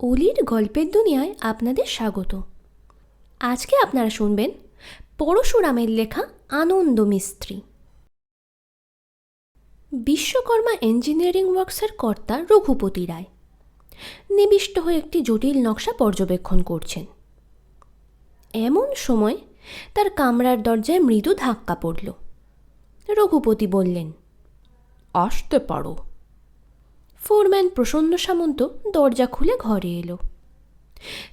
অলির গল্পের দুনিয়ায় আপনাদের স্বাগত। আজকে আপনারা শুনবেন পরশুরামের লেখা আনন্দ মিস্ত্রি। বিশ্বকর্মা ইঞ্জিনিয়ারিং ওয়ার্কসের কর্তা রঘুপতি রায় নিবিষ্ট হয়ে একটি জটিল নকশা পর্যবেক্ষণ করছেন। এমন সময় তার কামরার দরজায় মৃদু ধাক্কা পড়ল। রঘুপতি বললেন, আসতে পারো। ফোরম্যান প্রসন্ন সামন্ত দরজা খুলে ঘরে এলো।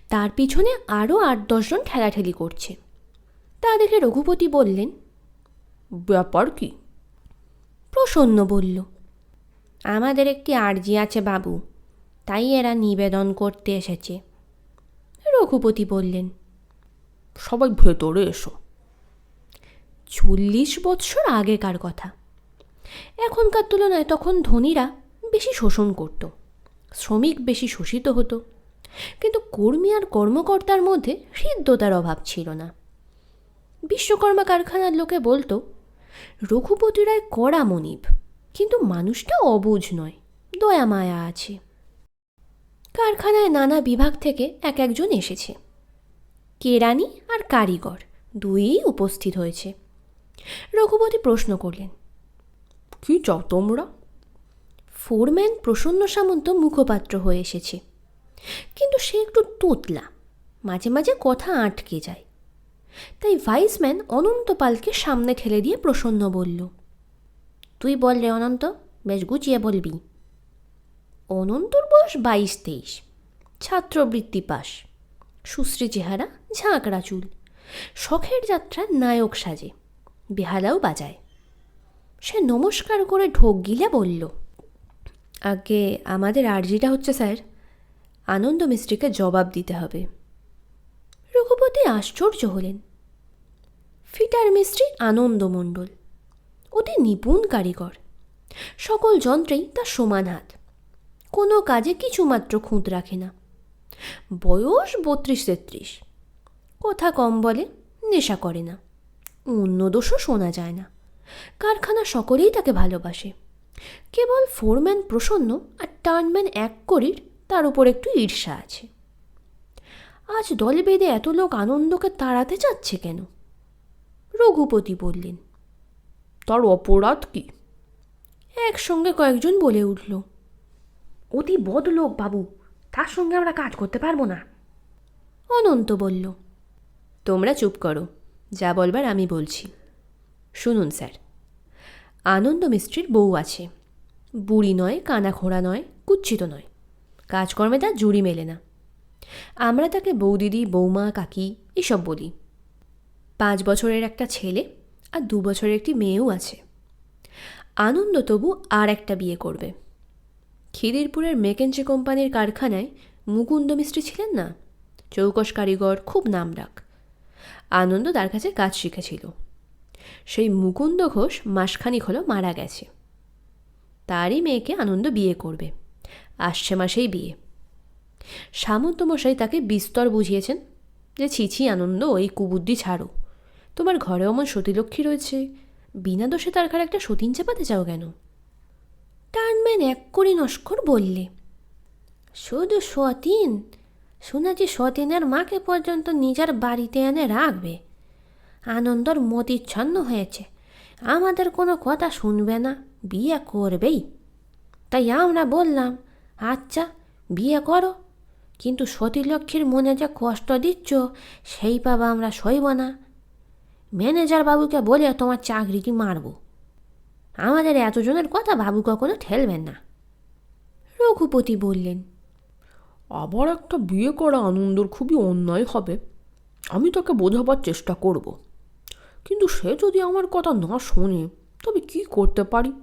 তার পিছনে আরও আট দশজন ঠেলাঠেলি করছে। তা দেখে রঘুপতি বললেন ব্যাপার কি? প্রসন্ন বলল আমাদের একটি আর্জি আছে বাবু তাই এরা নিবেদন করতে এসেছে। রঘুপতি বললেন সবাই ভেতরে এসো। চল্লিশ বৎসর আগেকার কথা। এখনকার তুলনায় তখন ধনীরা বেশি শোষণ করত, শ্রমিক বেশি শোষিত হতো। কিন্তু কর্মী আর কর্মকর্তার মধ্যে হৃদ্যতার অভাব ছিল না। বিশ্বকর্মা কারখানার লোকে বলতো, রঘুপতি রায় কড়া মনিব, কিন্তু মানুষটা অবুঝ নয়, দয়া মায়া আছে। কারখানায় নানা বিভাগ থেকে এক একজন এসেছে। কেরানি আর কারিগর দুইই উপস্থিত হয়েছে। রঘুপতি প্রশ্ন করলেন, কি চাও তোমরা? ফোরম্যান প্রসন্ন সামন্ত মুখপাত্র হয়ে এসেছে। কিন্তু সে একটু তোতলা, মাঝে মাঝে কথা আটকে যায়। তাই ভাইসম্যান অনন্ত পালকে সামনে ঠেলে দিয়ে প্রসন্ন বলল, তুই বল রে অনন্ত, বেশ গুছিয়ে বলবি। অনন্তর বয়স বাইশ তেইশ, ছাত্রবৃত্তি পাস, সুশ্রী চেহারা, ঝাঁকড়া চুল, শখের যাত্রা নায়ক সাজে, বেহালাও বাজায়। সে নমস্কার করে ঢোক গিলে বলল আগে আমাদের আর্জিটা হচ্ছে স্যার, আনন্দ মিস্ত্রিকে জবাব দিতে হবে। রঘুপতি আশ্চর্য হলেন। ফিটার মিস্ত্রি আনন্দ মণ্ডল, অতি নিপুণ কারিগর। সকল যন্ত্রেই তার সমান হাত। কোনো কাজে কিছুমাত্র খুঁত রাখে না। বয়স বত্রিশ তেত্রিশ। কথা কম বলে নেশা করে না। অন্য দোষও শোনা যায় না। কারখানা সকলেই তাকে ভালোবাসে। কেবল ফোরম্যান প্রসন্ন আর টার্নম্যান এক করির তার উপর একটু ঈর্ষা আছে। আজ দলে বেঁধে এত লোক আনন্দকে তাড়াতে চাচ্ছে কেন? রঘুপতি বললেন, তার অপরাধ কি? একসঙ্গে কয়েকজন বলে উঠল, অতি বদ লোক বাবু, তার সঙ্গে আমরা কাজ করতে পারব না। অনন্ত বলল, তোমরা চুপ করো, যা বলবার আমি বলছি। শুনুন স্যার আনন্দ মিস্ত্রির বউ আছে। বুড়ি নয় কানা খোঁড়া নয়, কুচ্ছিত নয়। কাজকর্মে তার জুড়ি মেলে না। আমরা তাকে বৌদিদি, বৌমা, কাকি এসব বলি। পাঁচ বছরের একটা ছেলে আর দু বছরের একটি মেয়েও আছে। আনন্দ তবু আর একটা বিয়ে করবে। খিদিরপুরের মেকেঞ্চে কোম্পানির কারখানায় মুকুন্দ মিস্ত্রি ছিলেন না? চৌকস কারিগর, খুব নাম নামডাক। আনন্দ তার কাছে কাজ শিখেছিল। সেই মুকুন্দ ঘোষ মাসখানিক হলো মারা গেছে। তারই মেয়েকে আনন্দ বিয়ে করবে। আসছে মাসেই বিয়ে। সামন্তমশাই তাকে বিস্তর বুঝিয়েছেন যে ছিছি আনন্দ, ওই কুবুদ্ধি ছাড়ো। তোমার ঘরে অমন সতীলক্ষ্মী রয়েছে। বিনা দোষে তার ঘরে একটা সতীন চাপাতে চাও কেন? টার্নম্যান এক করি নস্কর বললে, শুধু সতীন? শুনেছি সতীনের মাকে পর্যন্ত নিজের বাড়িতে এনে রাখবে? আনন্দর মতিচ্ছন্ন হয়েছে। আমাদের কোনো কথা শুনবে না, বিয়ে করবেই। তাই আমরা বললাম আচ্ছা বিয়ে করো। কিন্তু সতীলক্ষ্মীর মনে যে কষ্ট দিচ্ছ, সেই পাবা আমরা সইব না। ম্যানেজার বাবুকে বলে তোমার চাকরিটি মারব? আমাদের এতজনের কথা বাবু কখনো ঠেলবেন না। রঘুপতি বললেন, আবার একটা বিয়ে করা আনন্দর খুবই অন্যায় হবে। আমি তাকে বোঝাবার চেষ্টা করব। কিন্তু সে যদি আমার কথা না শোনে, তবে কি করতে পারি?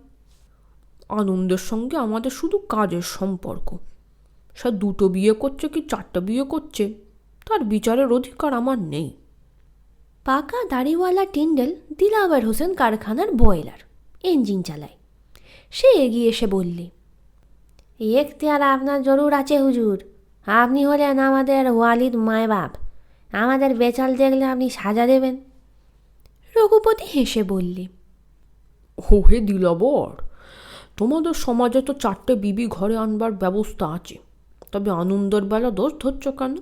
আনন্দের সঙ্গে আমাদের শুধু কাজের সম্পর্ক। সে দুটো বিয়ে করছে কি চারটে বিয়ে করছে? তার বিচারের অধিকার আমার নেই। পাকা দাড়িওয়ালা টিন্ডেল দিলাবার হোসেন কারখানার বয়লার ইঞ্জিন চালায়। সে এগিয়ে এসে বললে এখতিয়ার আপনার জরুর আছে হুজুর। আপনি হলেন আমাদের ওয়ালিদ মায় বাপ আমাদের বেচাল দেখলে আপনি সাজা দেবেন। রঘুপতি হেসে বললে ও হে দিলাবর তোমাদের সমাজে তো চারটে বিবি ঘরে আনবার ব্যবস্থা আছে তবে আনন্দর বেলা দোষ ধরছ কেন?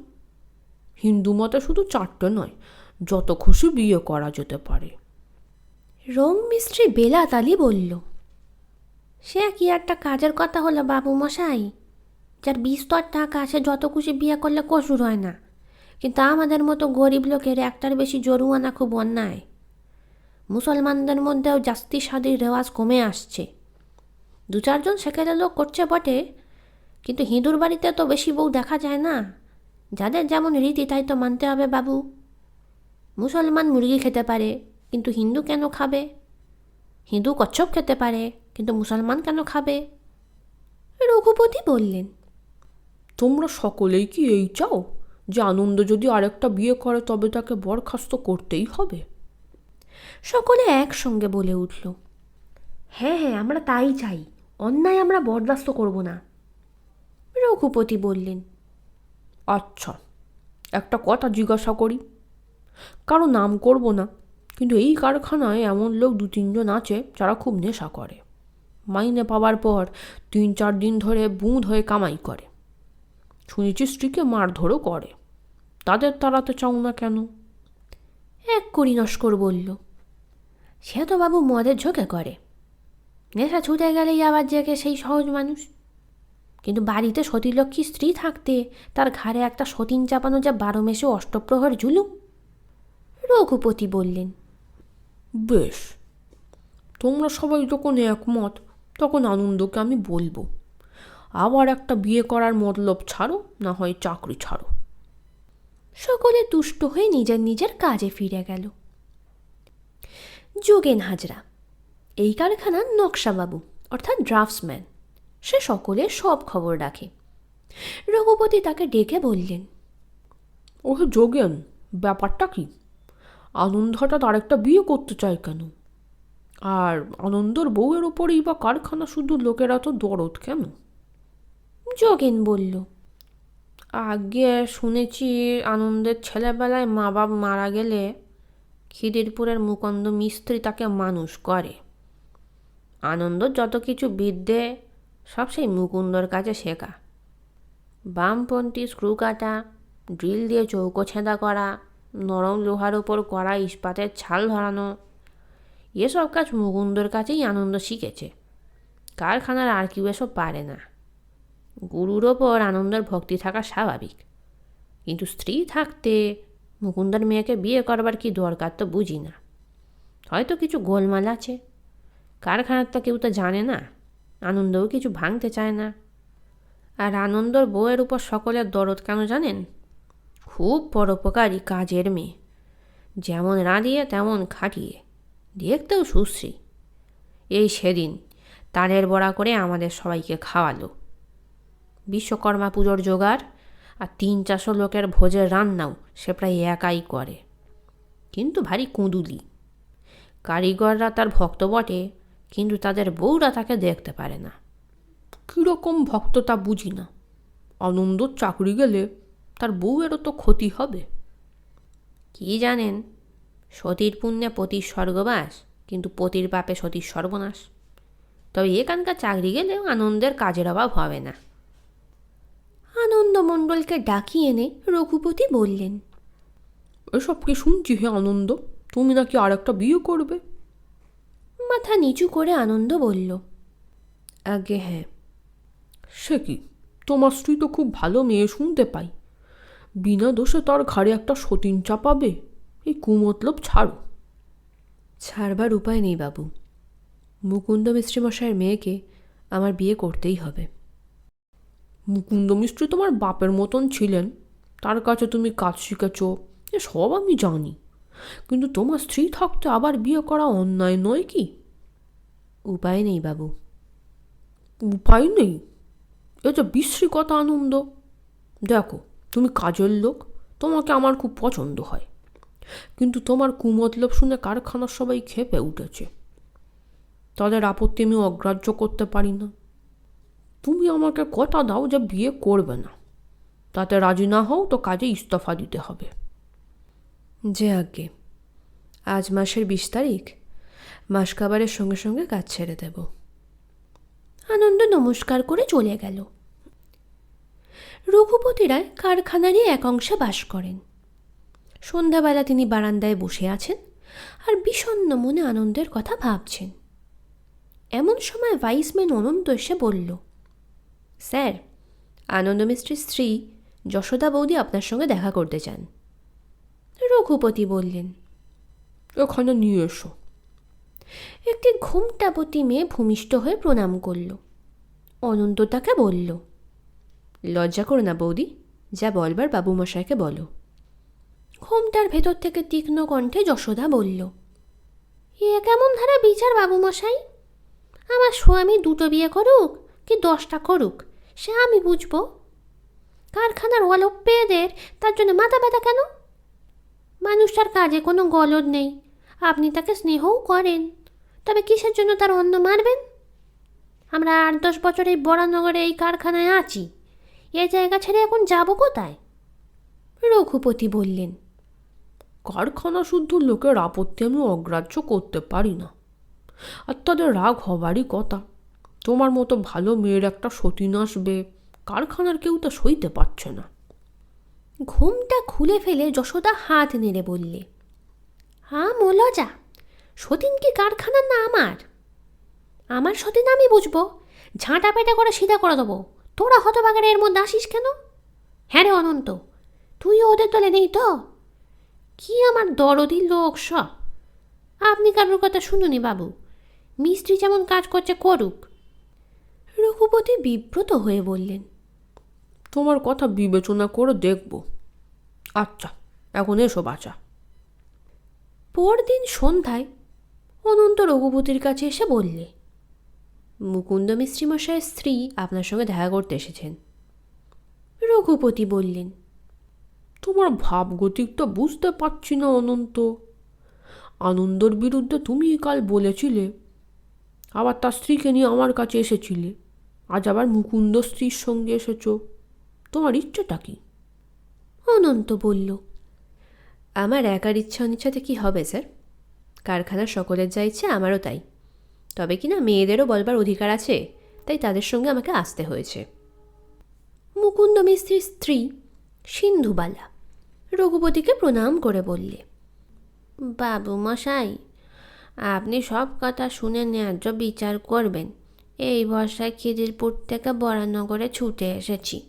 হিন্দু মতে শুধু চারটে নয় যত খুশি বিয়ে করা যেতে পারে। রং মিস্ত্রি বেলাত আলী বলল সে কি একটা কাজের কথা হলো বাবু মশাই যার বিস্তর টাকা আছে যত খুশি বিয়ে করলে কসুর হয় না। কিন্তু আমাদের মতো গরিব লোকের একটার বেশি জরুয়ানা খুব অন্যায়। মুসলমানদের মধ্যেও জাস্তি শাদির রেওয়াজ কমে আসছে। দু চারজন সেখানে লোক করছে বটে, কিন্তু হিঁদুর বাড়িতে তো বেশি বউ দেখা যায় না। যাদের যেমন রীতি, তাই তো মানতে হবে বাবু। মুসলমান মুরগি খেতে পারে, কিন্তু হিন্দু কেন খাবে? হিন্দু কচ্ছপ খেতে পারে, কিন্তু মুসলমান কেন খাবে? রঘুপতি বললেন, তোমরা সকলেই কি এই চাও যে আনন্দ যদি আরেকটা বিয়ে করে, তবে তাকে বরখাস্ত করতেই হবে? সকলে একসঙ্গে বলে উঠল হ্যাঁ হ্যাঁ আমরা তাই চাই। অন্যায় আমরা বরদাস্ত করব না। রঘুপতি বললেন আচ্ছা একটা কথা জিজ্ঞাসা করি। কারও নাম করব না, কিন্তু এই কারখানায় এমন লোক দু তিনজন আছে যারা খুব নেশা করে। মাইনে পাওয়ার পর তিন চার দিন ধরে বুঁদ হয়ে কামাই করে। শুনেছি স্ত্রীকে মারধরও করে। তাদের তাড়াতে চাও না কেন? এক করি নস্কর বলল সে তো বাবু মদের ঝোঁকে করে। নেশা ছুটে গেলেই আবার জেগে সেই সহজ মানুষ। কিন্তু বাড়িতে সতীলক্ষ্মী স্ত্রী থাকতে তার ঘাড়ে একটা সতীন চাপানো যা বারো মেশে অষ্টপ্রহর জুলুম রঘুপতি বললেন বেশ তোমরা সবাই যখন একমত তখন আনন্দকে আমি বলব। আবার একটা বিয়ে করার মতলব ছাড়ো না হয় চাকরি ছাড়ো। সকলে তুষ্ট হয়ে নিজের নিজের কাজে ফিরে গেল। যোগেন হাজরা। এই কারখানার নকশাবাবু অর্থাৎ ড্রাফটসম্যান। সে সকলের সব খবর রাখে। রঘুপতি তাকে ডেকে বললেন ও যোগেন ব্যাপারটা কি? আনন্দ হঠাৎ আরেকটা বিয়ে করতে চায় কেন? আর আনন্দর বউয়ের ওপরেই বা কারখানা শুধু লোকেরা তো দরদ কেন? যোগেন বলল আগে শুনেছি আনন্দের ছেলেবেলায় মা বাপ মারা গেলে খিদিরপুরের মুকন্দ মিস্ত্রি তাকে মানুষ করে। আনন্দ যত কিছু বিদ্যে, সব সেই মুকুন্দর কাছে শেখা। বামপন্থী স্ক্রু কাটা, ড্রিল দিয়ে চৌকো ছেঁদা করা, নরম লোহার ওপর করা ইস্পাতের ছাল ধরানো, এসব কাজ মুকুন্দর কাছেই আনন্দ শিখেছে। কারখানার আর কেউ এসব পারে না। গুরুর ওপর আনন্দের ভক্তি থাকা স্বাভাবিক। কিন্তু স্ত্রী থাকতে মুকুন্দার মেয়েকে বিয়ে করবার কি দরকার তো বুঝি না। হয়তো কিছু গোলমাল আছে। কারখানার তো কেউ তো জানে না। আনন্দও কিছু ভাঙতে চায় না। আর আনন্দর বউয়ের উপর সকলের দরদ কেন জানেন? খুব পরোপকারী কাজের মেয়ে। যেমন রাঁধিয়ে, তেমন খাটিয়ে। দেখতেও সুশ্রী। এই সেদিন তালের বড়া করে আমাদের সবাইকে খাওয়ালো। বিশ্বকর্মা পুজোর জোগাড় আর তিন চারশো লোকের ভোজের রান্নাও সে প্রায় একাই করে। কিন্তু ভারী কুঁদুলি। কারিগররা তার ভক্ত বটে, কিন্তু তাদের বউরা তাকে দেখতে পারে না। কীরকম ভক্ত তা বুঝি না। আনন্দ চাকরি গেলে তার বউয়েরও তো ক্ষতি হবে। কি জানেন? সতীর পুণ্যে পতির স্বর্গবাস, কিন্তু পতির পাপে সতীর সর্বনাশ। তবে এখানকার চাকরি গেলেও আনন্দের কাজের অভাব হবে না। আনন্দমণ্ডলকে ডাকিয়ে এনে রঘুপতি বললেন এসব কি শুনছি হে আনন্দ? তুমি নাকি আর একটা বিয়ে করবে? মাথা নিচু করে আনন্দ বলল আগে হ্যাঁ। সে কি? তোমার স্ত্রী তো খুব ভালো মেয়ে শুনতে পাই। বিনা দোষে তার ঘাড়ে একটা সতীন চাপাবে? এই কুমতলব ছাড়ো। ছাড়বার উপায় নেই বাবু। মুকুন্দ মিস্ত্রি মশাইয়ের মেয়েকে আমার বিয়ে করতেই হবে। মুকুন্দ মিস্ত্রি তোমার বাপের মতন ছিলেন। তার কাছে তুমি কাজ শিখেছ এ সব আমি জানি। কিন্তু তোমার স্ত্রী থাকতে আবার বিয়ে করা অন্যায় নয় কি? উপায় নেই বাবু। উপায় নেই? এ যে বিশ্রী কথা আনন্দ। দেখো তুমি কাজের লোক তোমাকে আমার খুব পছন্দ হয়। কিন্তু তোমার কুমতলব শুনে কারখানার সবাই খেপে উঠেছে। তাদের আপত্তি আমি অগ্রাহ্য করতে পারি না। তুমি আমাকে কথা দাও যে বিয়ে করবে না। তাতে রাজি না হও তো কাজে ইস্তফা দিতে হবে। যে আজ্ঞে, আজ মাসের বিশ তারিখ। মাস কাবারের সঙ্গে সঙ্গে কাজ ছেড়ে দেব। আনন্দ নমস্কার করে চলে গেল। রঘুপতি রায় কারখানারই এক অংশে বাস করেন। সন্ধ্যাবেলা তিনি বারান্দায় বসে আছেন আর বিষণ্ণ মনে আনন্দের কথা ভাবছেন। এমন সময় ভাইসম্যান অনন্ত এসে বলল স্যার, আনন্দ মিস্ত্রির স্ত্রী যশোদা বৌদি আপনার সঙ্গে দেখা করতে চান। রঘুপতি বললেন এখানে নিয়ে এসো। একটি ঘুমটাপতি মেয়ে ভূমিষ্ঠ হয়ে প্রণাম করল। অনন্ত তাকে বলল, লজ্জা করো না বৌদি, যা বলবার বাবুমশাইকে বলো। ঘুমটার ভেতর থেকে তীক্ষ্ণ কণ্ঠে যশোদা বলল, এ কেমন ধারা বিচার বাবুমশাই? আমার স্বামী দুটো বিয়ে করুক কি দশটা করুক, সে আমি বুঝব। কারখানার অলপ পেয়েদের তার জন্য মাথা ব্যথা কেন? মানুষটার কাজে কোনো গলদ নেই, আপনি তাকে স্নেহও করেন, তবে কিসের জন্য তার অন্ন মারবেন? আমরা আট দশ বছর এই বরানগরে এই কারখানায় আছি, এ জায়গা ছেড়ে এখন যাব কোথায়? রঘুপতি বললেন, কারখানা শুদ্ধ লোকের আপত্তি আমি অগ্রাহ্য করতে পারি না, আর তাদের রাগ হবারই কথা। তোমার মতো ভালো মেয়ের একটা সতীন আসবে, কারখানার কেউ তা সইতে পারছে না। ঘুমটা খুলে ফেলে যশোদা হাত নেড়ে বললে হ্যাঁ মোলজা, সতীন কি কারখানার না আমার? আমার সতীন আমি বুঝব, ঝাঁটা পেটা করে সিধা করে দেবো। তোরা হতবাগের এর মধ্যে আসিস কেন? হ্যাঁ রে অনন্ত তুই ওদের দলে নেই তো? কি আমার দরদি লোক সব? আপনি কারোর কথা শুনুনি বাবু। মিস্ত্রি যেমন কাজ করছে করুক রঘুপতি বিব্রত হয়ে বললেন তোমার কথা বিবেচনা করে দেখব। আচ্ছা এখন এসো বাঁচা পরদিন সন্ধ্যায় অনন্ত রঘুপতির কাছে এসে বললে মুকুন্দ মিস্ত্রি মশাইয়ের স্ত্রী আপনার সঙ্গে দেখা করতে এসেছেন। রঘুপতি বললেন তোমার ভাবগতিক তো বুঝতে পারছি না অনন্ত। আনন্দর বিরুদ্ধে তুমি কাল বলেছিলে আবার তার স্ত্রীকে নিয়ে আমার কাছে এসেছিলে। আজ আবার মুকুন্দ স্ত্রীর সঙ্গে এসেছ। তোমার ইচ্ছেটা কি? অনন্ত বলল আমার একার ইচ্ছা অনিচ্ছাতে কি হবে স্যার? কারখানার সকলের যা ইচ্ছে আমারও তাই। তবে কি না মেয়েদেরও বলবার অধিকার আছে তাই তাদের সঙ্গে আমাকে আসতে হয়েছে। মুকুন্দ মিস্ত্রির স্ত্রী সিন্ধুবালা রঘুপতিকে প্রণাম করে বললে বাবু মশাই আপনি সব কথা শুনে ন্যায্য বিচার করবেন। এই ভরসায় খিদিরপুর থেকে বরানগরে ছুটে এসেছি।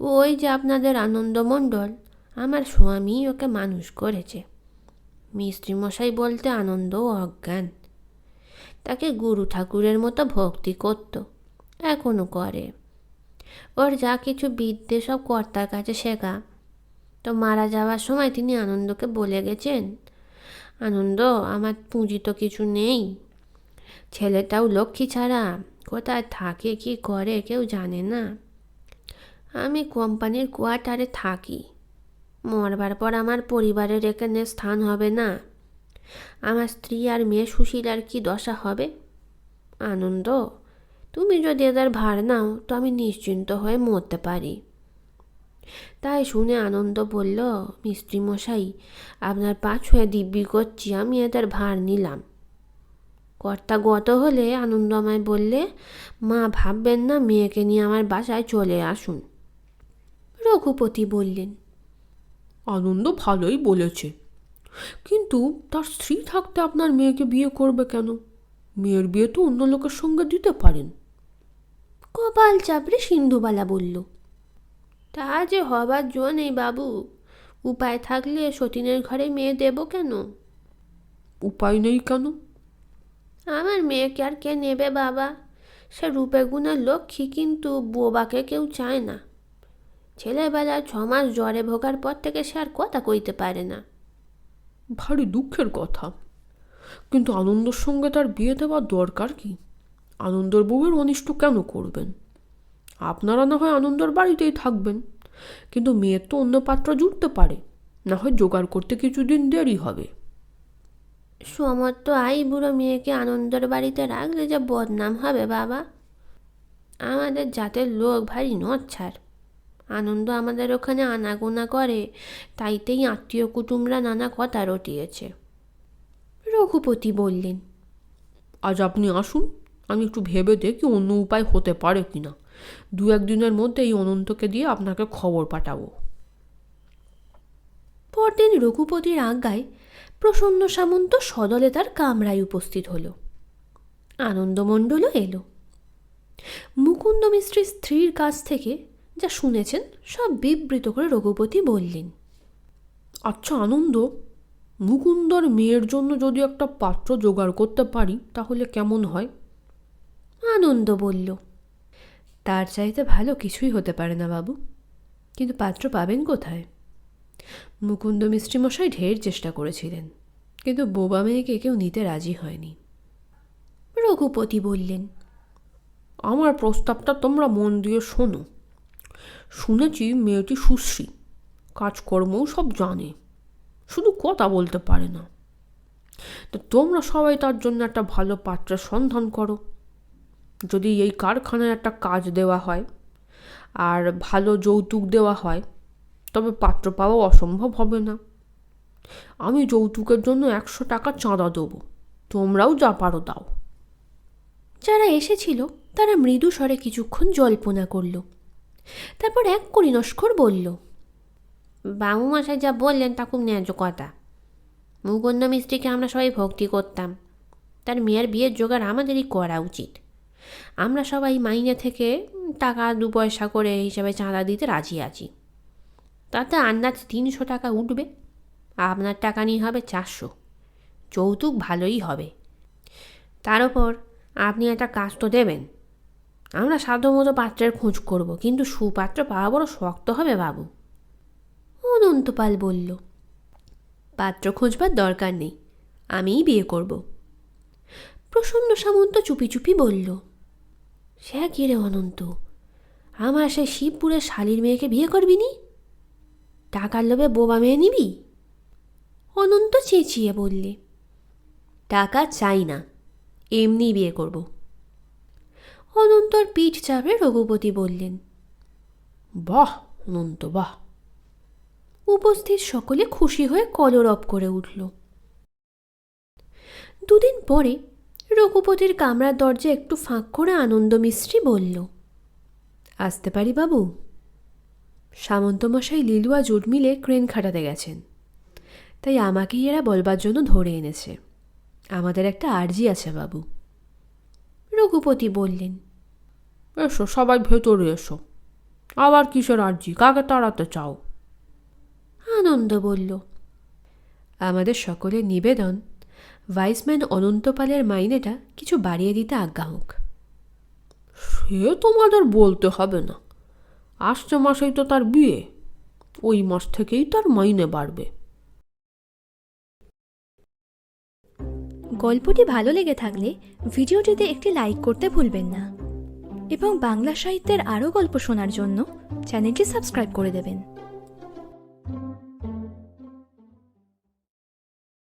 ওই যে আপনাদের আনন্দমণ্ডল, আমার স্বামী ওকে মানুষ করেছে। মিস্ত্রি মশাই বলতে আনন্দ অজ্ঞান। তাকে গুরু ঠাকুরের মতো ভক্তি করত এখনও করে। ওর যা কিছু বিদ্যে সব কর্তার কাছে শেখা। তো মারা যাওয়ার সময় তিনি আনন্দকে বলে গেছেন, আনন্দ, আমার পুঁজি তো কিছু নেই। ছেলেটাও লক্ষ্মী ছাড়া কোথায় থাকে, কি করে কেউ জানে না। আমি কোম্পানির কোয়ার্টারে থাকি। মরবার পর আমার পরিবারের এখানে স্থান হবে না। আমার স্ত্রী আর মেয়ে সুশীলার কি দশা হবে? আনন্দ? তুমি যদি এদের ভার নাও, তো আমি নিশ্চিন্ত হয়ে মরতে পারি। তাই শুনে আনন্দ বলল মিস্ত্রি মশাই আপনার পা দিব্যি করছি, আমি এদের ভার নিলাম। কর্তা গত হলে আনন্দ আমায় বললে মা ভাববেন না মেয়েকে নিয়ে আমার বাসায় চলে আসুন। রঘুপতি বললেন আনন্দ ভালোই বলেছে। কিন্তু তার স্ত্রী থাকতে আপনার মেয়েকে বিয়ে করবে কেন? মেয়ের বিয়ে তো অন্য লোকের সঙ্গে দিতে পারেন। কপাল চাপড়ে সিন্ধুবালা বলল তা যে হবার জো নেই বাবু উপায় থাকলে সতীনের ঘরে মেয়ে দেব কেন? উপায় নেই কেন? আমার মেয়েকে আর কে নেবে বাবা? সে রূপে গুণের লক্ষ্মী কিন্তু বোবাকে কেউ চায় না। ছেলেবেলায় ছ মাস জ্বরে ভোগার পর থেকে সে আর কথা কইতে পারে না। ভারী দুঃখের কথা। কিন্তু আনন্দর সঙ্গে তার বিয়ে দেওয়ার দরকার কি? আনন্দর বউয়ের অনিষ্ট কেন করবেন? আপনারা না হয় আনন্দর বাড়িতেই থাকবেন। কিন্তু মেয়ের তো অন্য পাত্র জুটতে পারে। না হয় জোগাড় করতে কিছুদিন দেরি হবে। সমর্থ আই বুড়ো মেয়েকে আনন্দের বাড়িতে রাখলে যে বদনাম হবে বাবা। আমাদের জাতের লোক ভারী নচ্ছার। আনন্দ আমাদের ওখানে আনাগোনা করে তাইতেই আত্মীয় কুটুমরা নানা কথা রটিয়েছে। রঘুপতি বললেন আজ আপনি আসুন আমি একটু ভেবে দেখি অন্য উপায় হতে পারে কিনা। দু একদিনের মধ্যে এই অনন্তকে দিয়ে আপনাকে খবর পাঠাবো। পরদিন রঘুপতির আজ্ঞায় প্রসন্ন সামন্ত সদলে তার কামরায় উপস্থিত হল। আনন্দমণ্ডলও এলো। মুকুন্দ মিস্ত্রির স্ত্রীর কাছ থেকে যা শুনেছেন, সব বিবৃত করে রঘুপতি বললেন আচ্ছা আনন্দ, মুকুন্দর মেয়ের জন্য যদি একটা পাত্র জোগাড় করতে পারি, তাহলে কেমন হয়? আনন্দ বলল, তার চাইতে ভালো কিছুই হতে পারে না বাবু, কিন্তু পাত্র পাবেন কোথায়? মুকুন্দ মিস্ত্রি মশাই ঢের চেষ্টা করেছিলেন, কিন্তু বোবা মেয়েকে কেউ নিতে রাজি হয়নি। রঘুপতি বললেন, আমার প্রস্তাবটা তোমরা মন দিয়ে শোনো। শুনেছি মেয়েটি সুশ্রী, কাজকর্মও সব জানে, শুধু কথা বলতে পারে না। তো তোমরা সবাই তার জন্য একটা ভালো পাত্রের সন্ধান করো। যদি এই কারখানায় একটা কাজ দেওয়া হয়, আর ভালো যৌতুক দেওয়া হয় তবে পাত্র পাওয়া অসম্ভব হবে না। আমি যৌতুকের জন্য একশো টাকা চাঁদা দেবো। তোমরাও যা পারো দাও। যারা এসেছিল, তারা মৃদু স্বরে কিছুক্ষণ জল্পনা করল। তারপর এক করি নস্কর বলল বাবু মশাই যা বললেন তা খুব ন্যায্য কথা। মুকুন্দ মিস্ত্রিকে আমরা সবাই ভক্তি করতাম। তার মেয়ের বিয়ের জোগাড় আমাদেরই করা উচিত। আমরা সবাই মাইনে থেকে টাকা দু পয়সা করে হিসাবে চাঁদা দিতে রাজি আছি। তাতে আন্দাজ তিনশো টাকা উঠবে। আপনার টাকা নিয়ে হবে চারশো। যৌতুক ভালোই হবে। তার ওপর আপনি একটা কাজ তো দেবেন। আমরা সাধ্যমতো পাত্রের খোঁজ করব, কিন্তু সুপাত্র পাওয়া বড় শক্ত হবে বাবু। অনন্তপাল বলল, পাত্র খুঁজবার দরকার নেই, আমিই বিয়ে করব। প্রসন্ন সামন্ত চুপি চুপি বলল, সে কি রে অনন্ত? আমার সে শিবপুরের শালির মেয়েকে বিয়ে করবি নি? টাকার লোভে বোবা মেয়ে নিবি? অনন্ত চেঁচিয়ে বললে, টাকা চাই না, এমনি বিয়ে করব। অনন্তর পিঠ চাপড়ে রঘুপতি বললেন, বাহ অনন্ত, বাহ। উপস্থিত সকলে খুশি হয়ে কলরব করে উঠল। দুদিন পরে রঘুপতির কামরার দরজা একটু ফাঁক করে আনন্দ মিস্ত্রি বলল, আসতে পারি বাবু? সামন্তমশাই লিলুয়া জুট মিলে ক্রেন খাটাতে গেছেন। তাই আমাকেই এরা বলবার জন্য ধরে এনেছে। আমাদের একটা আর্জি আছে বাবু। রঘুপতি বললেন এসো সবাই ভেতরে এসো। আবার কিসের আর্জি? কাকে তাড়াতে চাও? আনন্দ বলল আমাদের সকলের নিবেদন ভাইসম্যান অনন্তপালের মাইনেটা কিছু বাড়িয়ে দিতে আজ্ঞা হোক। সে তোমাদের বলতে হবে না। আসছে মাসেই তো তার বিয়ে। ওই মাস থেকেই তার মাইনে বাড়বে। গল্পটি ভালো লেগে থাকলে ভিডিওটিতে একটি লাইক করতে ভুলবেন না। এবং বাংলা সাহিত্যের আরও গল্প শোনার জন্য চ্যানেলটি সাবস্ক্রাইব করে দেবেন।